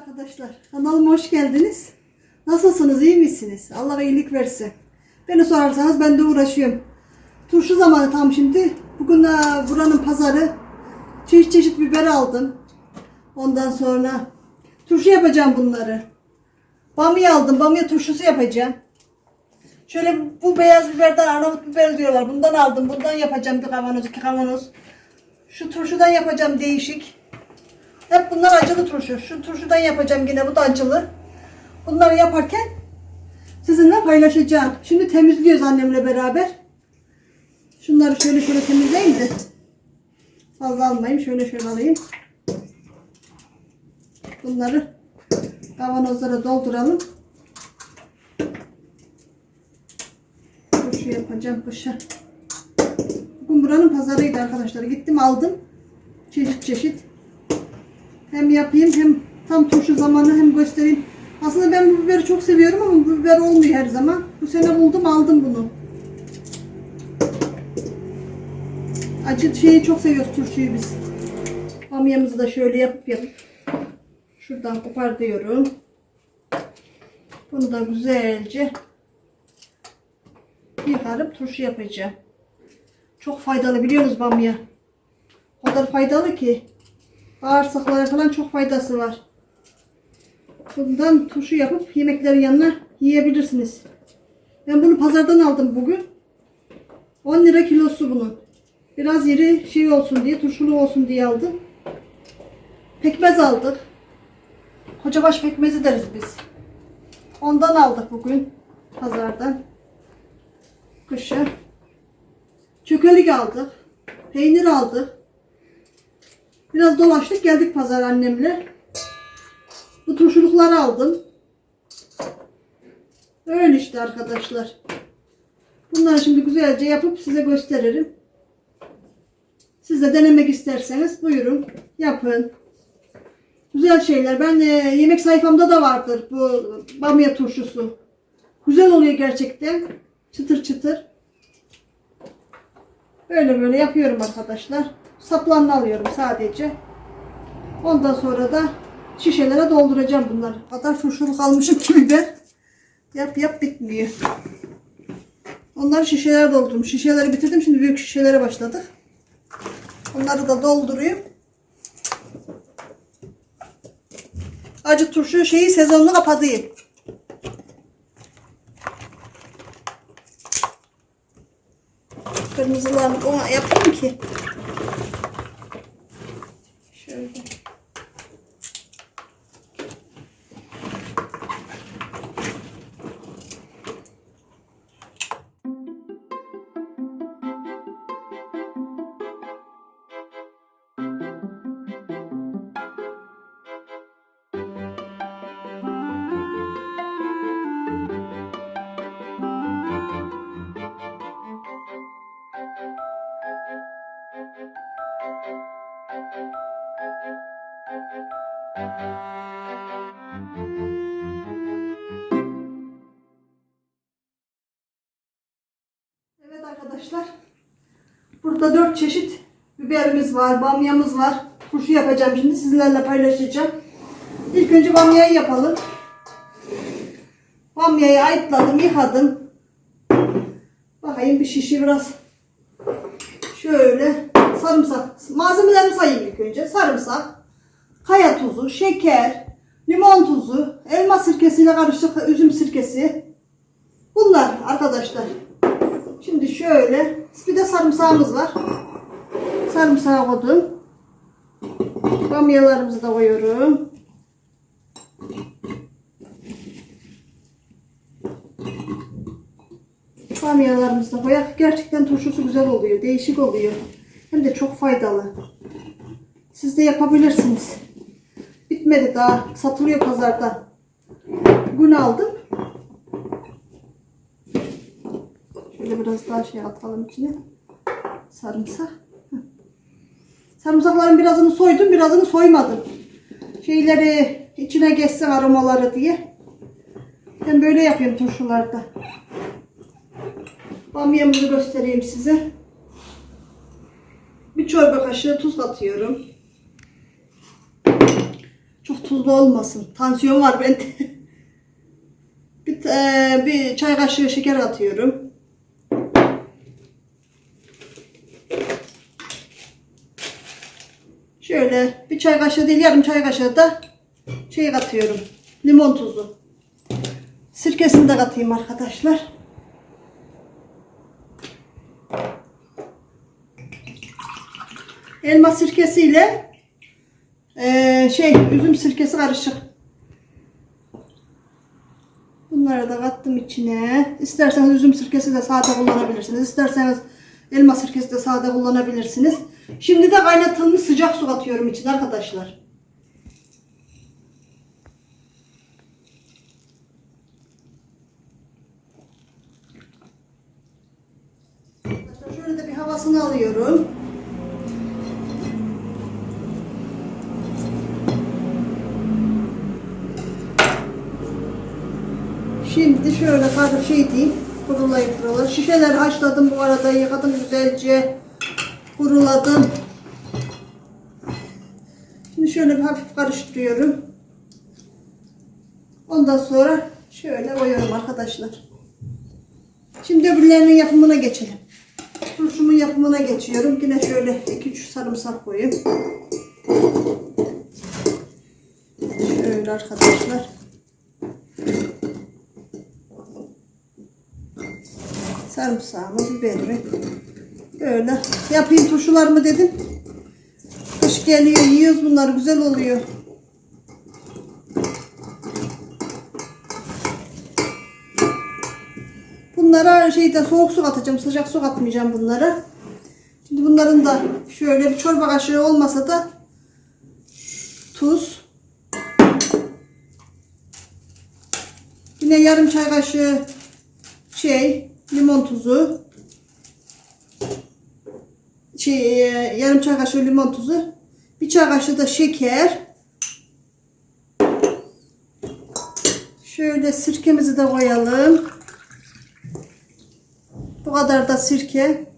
arkadaşlar. Kanalıma hoş geldiniz. Nasılsınız? iyi misiniz? Allah iyilik versin. Beni sorarsanız ben de uğraşıyorum. Turşu zamanı tam şimdi. Bugün e, buranın pazarı. Çeşit çeşit biber aldım. Ondan sonra turşu yapacağım bunları. Bamya aldım. Bamya turşusu yapacağım. Şöyle bu beyaz biberden Arnavut biber diyorlar. Bundan aldım. Bundan yapacağım bir kavanoz, iki kavanoz. Şu turşudan yapacağım değişik. Hep bunlar acılı turşu. Şu turşudan yapacağım yine. Bu da acılı. Bunları yaparken sizinle paylaşacağım. Şimdi temizliyoruz annemle beraber. Şunları şöyle şöyle temizleyeyim de. Fazla almayayım. Şöyle şöyle alayım. Bunları kavanozlara dolduralım. Turşu yapacağım kışa. Bugün buranın pazarıydı arkadaşlar. Gittim aldım. Çeşit çeşit. Hem yapayım hem tam turşu zamanı hem göstereyim. Aslında ben bu biberi çok seviyorum ama bu biber olmuyor her zaman. Bu sene buldum aldım bunu. Acı şeyi çok seviyoruz turşuyu biz. Bamyamızı da şöyle yapıp yapıp şuradan kopartıyorum. Bunu da güzelce yıkarıp turşu yapacağım. Çok faydalı biliyorsunuz bamya. O kadar faydalı ki. Bağırsaklara falan çok faydası var. Bundan turşu yapıp yemeklerin yanına yiyebilirsiniz. Ben bunu pazardan aldım bugün. 10 lira kilosu bunun. Biraz yeri şey olsun diye, turşulu olsun diye aldım. Pekmez aldık. Kocabaş pekmezi deriz biz. Ondan aldık bugün pazardan. Kışa. Çökelik aldık. Peynir aldık. Biraz dolaştık geldik pazar annemle. Bu turşulukları aldım. Öyle işte arkadaşlar. Bunları şimdi güzelce yapıp size gösteririm. Siz de denemek isterseniz buyurun yapın. Güzel şeyler. Ben e, yemek sayfamda da vardır bu bamya turşusu. Güzel oluyor gerçekten. Çıtır çıtır. Böyle böyle yapıyorum arkadaşlar. Saplarını alıyorum sadece. Ondan sonra da şişelere dolduracağım bunları. O kadar turşuluk almışım ki biber. Yap yap bitmiyor. Onları şişelere doldurdum. Şişeleri bitirdim. Şimdi büyük şişelere başladık. Onları da dolduruyorum. Acı turşu şeyi sezonunu kapatayım. Kırmızılarını ona yapayım ki. Evet arkadaşlar. Burada dört çeşit biberimiz var, bamyamız var. Turşu yapacağım şimdi sizlerle paylaşacağım. İlk önce bamyayı yapalım. Bamyayı ayıtladım, yıkadım. Bakayım bir şişi biraz şöyle sarımsak. Malzemelerimi sayayım ilk önce. Sarımsak, kaya tuzu, şeker, limon tuzu, elma sirkesiyle karışık üzüm sirkesi. Bunlar arkadaşlar. Şimdi şöyle bir de sarımsağımız var. Sarımsağı koydum. Bamyalarımızı da koyuyorum. Bamyalarımızı da koyak. Gerçekten turşusu güzel oluyor. Değişik oluyor. Hem de çok faydalı. Siz de yapabilirsiniz. Bitmedi daha. Satılıyor pazarda. Gün aldım. Şöyle biraz daha şey atalım içine. Sarımsak. Sarımsakların birazını soydum, birazını soymadım. Şeyleri içine geçsin aromaları diye. Ben böyle yapıyorum turşularda. Bamyamızı göstereyim size. Bir çorba kaşığı tuz atıyorum. Çok tuzlu olmasın. Tansiyon var bende. bir, e, bir çay kaşığı şeker atıyorum. Şöyle bir çay kaşığı değil yarım çay kaşığı da şey katıyorum. Limon tuzu. Sirkesini de katayım arkadaşlar. Elma sirkesiyle eee şey üzüm sirkesi karışık. Bunları da kattım içine. İsterseniz üzüm sirkesi de sade kullanabilirsiniz. İsterseniz elma sirkesi de sade kullanabilirsiniz. Şimdi de kaynatılmış sıcak su katıyorum içine arkadaşlar. Şöyle de bir havasını alıyorum. Şimdi şöyle kadar şey diyeyim. Kurulayıp kurulayıp. Şişeleri haşladım bu arada. Yıkadım güzelce. Kuruladım. Şimdi şöyle bir hafif karıştırıyorum. Ondan sonra şöyle koyuyorum arkadaşlar. Şimdi öbürlerinin yapımına geçelim. Turşumun yapımına geçiyorum. Yine şöyle 2-3 sarımsak koyayım. Şöyle arkadaşlar. Sarımsağımı, biberimi böyle yapayım turşularımı dedim. Kış geliyor, yiyoruz bunları güzel oluyor. Bunlara şeyde soğuk su katacağım, sıcak su katmayacağım bunlara. Şimdi bunların da şöyle bir çorba kaşığı olmasa da tuz. Yine yarım çay kaşığı şey limon tuzu. Şey, e, yarım çay kaşığı limon tuzu. Bir çay kaşığı da şeker. Şöyle sirkemizi de koyalım. Bu kadar da sirke.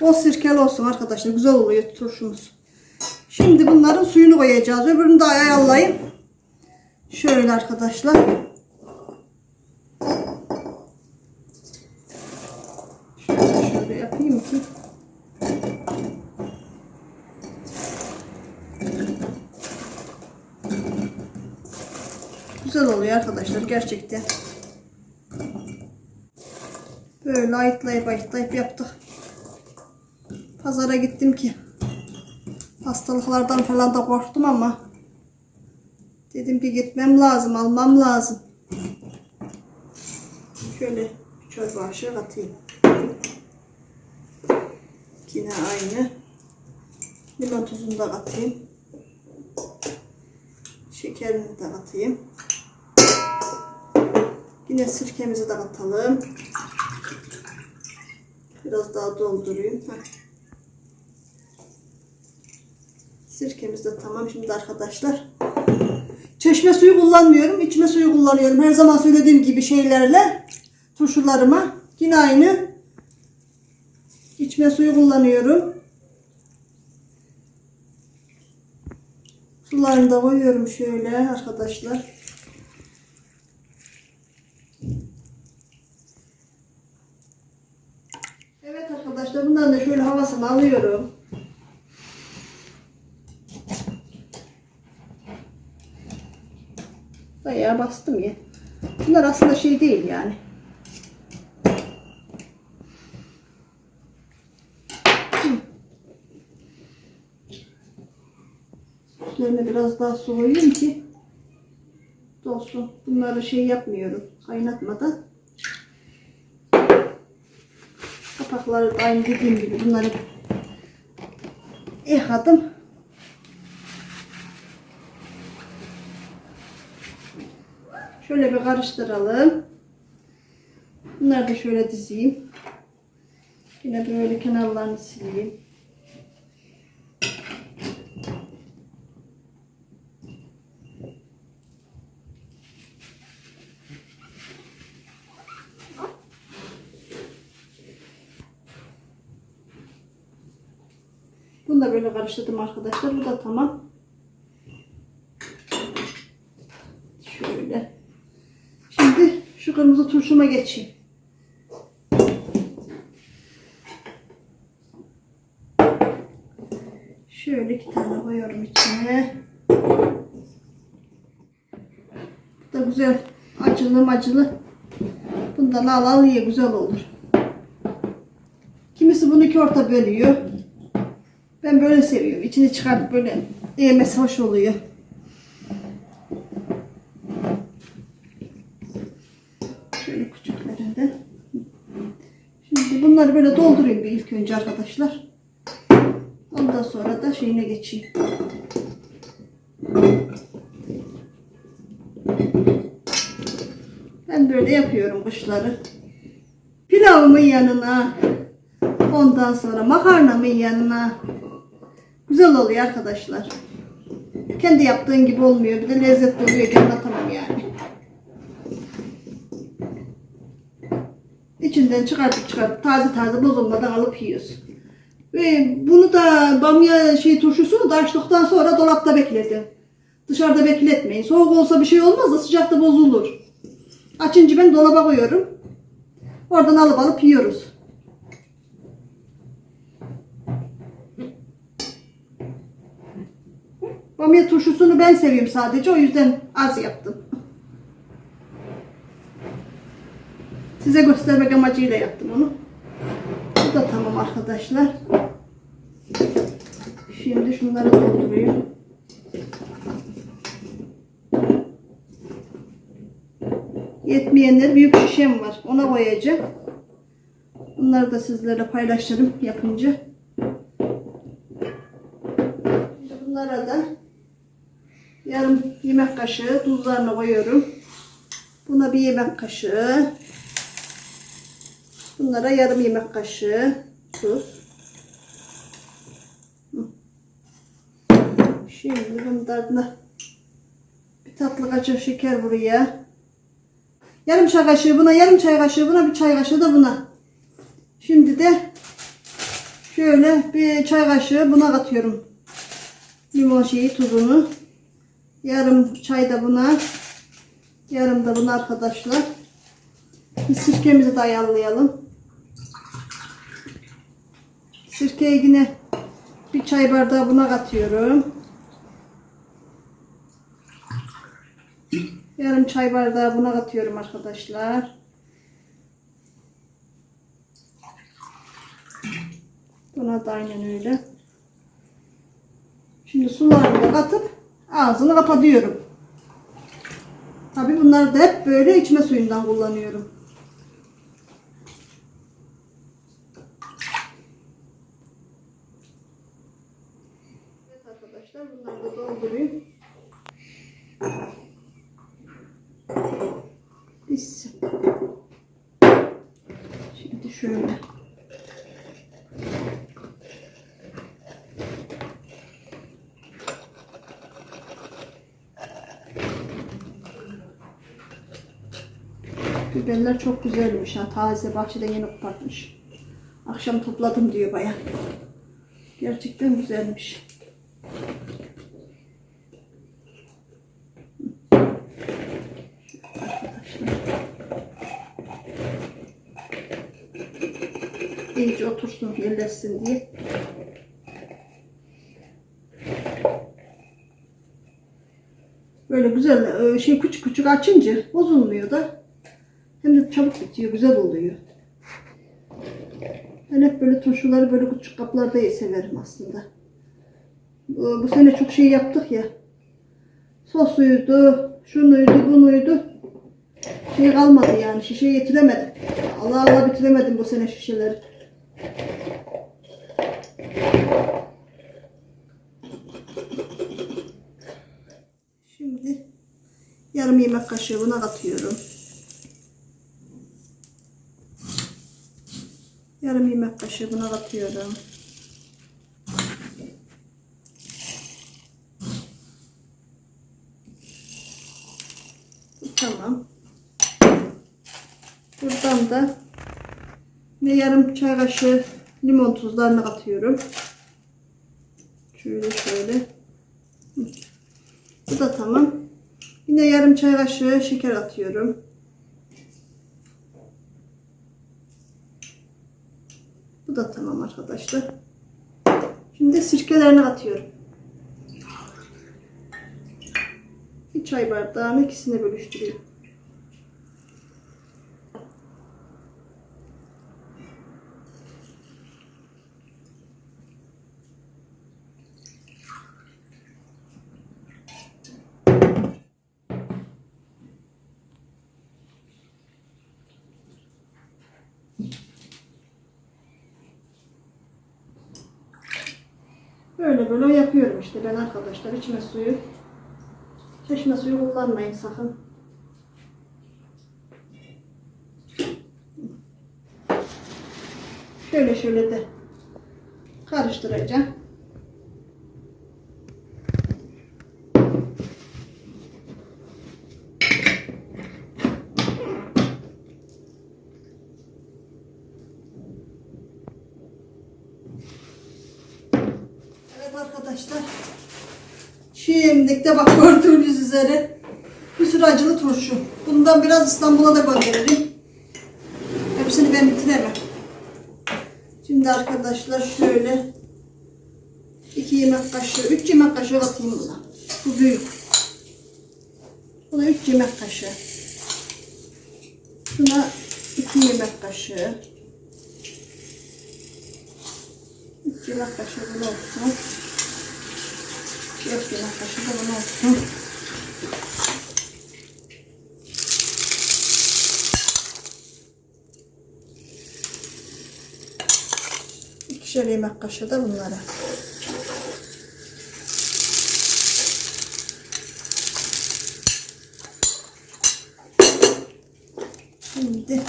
Bol sirkeli olsun arkadaşlar. Güzel oluyor turşumuz. Şimdi bunların suyunu koyacağız. Öbürünü de ayarlayayım. Şöyle arkadaşlar. Şöyle şöyle yapayım ki. Güzel oluyor arkadaşlar gerçekten. Böyle ayıtlayıp ayıtlayıp yaptık. Pazara gittim ki hastalıklardan falan da korktum ama dedim ki gitmem lazım, almam lazım. Şöyle çorba kaşığı katayım. Yine aynı. Limon tuzunu da katayım. Şekerini de katayım. Yine sirkemizi de katalım. Biraz daha doldurayım. Sirkemiz de tamam şimdi arkadaşlar. Çeşme suyu kullanmıyorum. içme suyu kullanıyorum. Her zaman söylediğim gibi şeylerle turşularıma. Yine aynı. içme suyu kullanıyorum. Sularını da koyuyorum şöyle arkadaşlar. Evet arkadaşlar bundan da şöyle havasını alıyorum. Bayağı bastım ya. Bunlar aslında şey değil yani. Hı. Üstlerine biraz daha su ki dolsun. Bunları şey yapmıyorum kaynatmadan. Kapakları da aynı dediğim gibi bunları yıkadım. Şöyle bir karıştıralım. Bunları da şöyle dizeyim. Yine böyle kenarlarını sileyim. Böyle karıştırdım arkadaşlar. Bu da tamam. Şöyle. Şimdi şu kırmızı turşuma geçeyim. Şöyle iki tane koyuyorum içine. Bu da güzel acılı macılı. Bundan al al ye güzel olur. Kimisi bunu iki orta bölüyor. Ben böyle seviyorum. İçini çıkartıp böyle yemesi hoş oluyor. Şöyle küçüklerinden. Şimdi bunları böyle doldurayım bir ilk önce arkadaşlar. Ondan sonra da şeyine geçeyim. Ben böyle yapıyorum kışları. Pilavımın yanına, ondan sonra makarnamın yanına. Güzel oluyor arkadaşlar. Kendi yaptığın gibi olmuyor. Bir de lezzetli oluyor. ki Anlatamam yani. İçinden çıkartıp çıkartıp taze taze bozulmadan alıp yiyoruz. Ve bunu da bamya şey turşusunu da açtıktan sonra dolapta bekledim. Dışarıda bekletmeyin. Soğuk olsa bir şey olmaz da sıcakta bozulur. Açınca ben dolaba koyuyorum. Oradan alıp alıp yiyoruz. Bamya turşusunu ben seviyorum sadece. O yüzden az yaptım. Size göstermek amacıyla yaptım onu. Bu da tamam arkadaşlar. Şimdi şunları dolduruyorum. Yetmeyenler büyük şişem var. Ona koyacağım. Bunları da sizlerle paylaşırım yapınca. Bunlara da yarım yemek kaşığı tuzlarını koyuyorum. Buna bir yemek kaşığı. Bunlara yarım yemek kaşığı tuz. Şimdi bunlarla bir tatlı kaşık şeker buraya. Yarım çay kaşığı buna, yarım çay kaşığı buna, bir çay kaşığı da buna. Şimdi de şöyle bir çay kaşığı buna katıyorum. Limon şeyi tuzunu. Yarım çay da buna. Yarım da buna arkadaşlar. Bir sirkemizi de ayarlayalım. Sirkeyi yine bir çay bardağı buna katıyorum. Yarım çay bardağı buna katıyorum arkadaşlar. Buna da aynen öyle. Şimdi sularını da katıp ağzını kapatıyorum. Tabi bunları da hep böyle içme suyundan kullanıyorum. Evet arkadaşlar bunları da doldurayım. Biz şimdi şöyle Biberler çok güzelmiş ha. Taze bahçeden yeni kopartmış. Akşam topladım diyor bayan. Gerçekten güzelmiş. İyice otursun, yerleşsin diye. Böyle güzel e, şey küçük küçük açınca bozulmuyor da. Çabuk bitiyor, güzel oluyor. Ben hep böyle turşuları böyle küçük kaplarda severim aslında. Bu, sene çok şey yaptık ya. Sosuydu, şunuydu, bunuydu. Şey kalmadı yani, şişe getiremedim. Allah Allah bitiremedim bu sene şişeleri. Şimdi yarım yemek kaşığı buna katıyorum. Yarım yemek kaşığı buna katıyorum. Tamam. Buradan da ve yarım çay kaşığı limon tuzlarını katıyorum. Şöyle şöyle. Bu da tamam. Yine yarım çay kaşığı şeker atıyorum. Da tamam arkadaşlar. Şimdi sirkelerini atıyorum. Bir çay bardağını ikisine bölüştürüyorum. Böyle böyle yapıyorum işte ben arkadaşlar içme suyu. Çeşme suyu kullanmayın sakın. Şöyle şöyle de karıştıracağım. Evet arkadaşlar. Şimdi de bak gördüğünüz üzere bir sürü acılı turşu. Bundan biraz İstanbul'a da gönderelim. Hepsini ben bitiremem. Şimdi arkadaşlar şöyle 2 yemek kaşığı, 3 yemek kaşığı atayım buna. Bu büyük. Buna 3 yemek kaşığı. Şuna 2 yemek kaşığı. 3 yemek kaşığı bunu olsun. 4 yemek kaşığı da bunu. İkişer yemek kaşığı da bunlara. Şimdi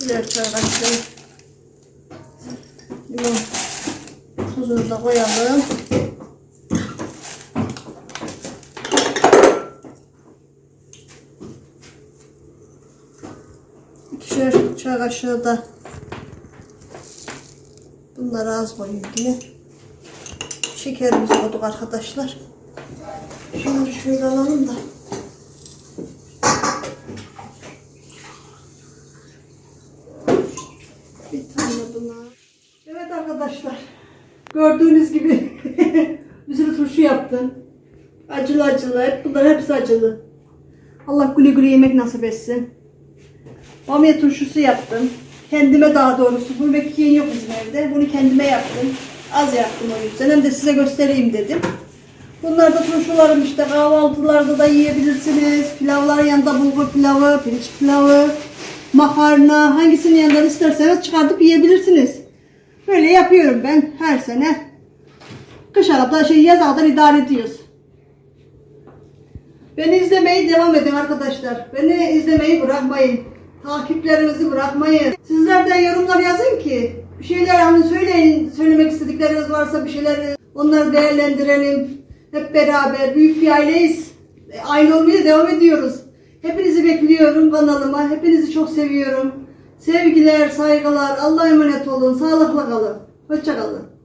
birer çay kaşığı limon tuzunu koyalım. İkişer çay kaşığı da bunları az koyayım yine. Şekerimizi arkadaşlar. Şunları şöyle alalım da. Bir tane buna. Evet arkadaşlar. Gördüğünüz gibi bir sürü turşu yaptım. Acılı acılı. Hep bunlar hepsi acılı. Allah güle güle yemek nasip etsin. Bamya turşusu yaptım. Kendime daha doğrusu. Bunu bekleyen yok bizim evde. Bunu kendime yaptım. Az yaptım o yüzden. Hem de size göstereyim dedim. Bunlar da turşularım işte kahvaltılarda da yiyebilirsiniz. Pilavların yanında bulgur pilavı, pirinç pilavı, makarna hangisinin yanından isterseniz çıkartıp yiyebilirsiniz. Böyle yapıyorum ben her sene. Kışa kadar şey yaza kadar idare ediyoruz. Beni izlemeyi devam edin arkadaşlar. Beni izlemeyi bırakmayın. Takiplerinizi bırakmayın. Sizler de yorumlar yazın ki bir şeyler hani söyleyin, söylemek istedikleriniz varsa bir şeyler onları değerlendirelim. Hep beraber büyük bir aileyiz. E, Aile olmaya devam ediyoruz. Hepinizi bekliyorum kanalıma. Hepinizi çok seviyorum. Sevgiler, saygılar. Allah'a emanet olun. Sağlıkla kalın. Hoşça kalın.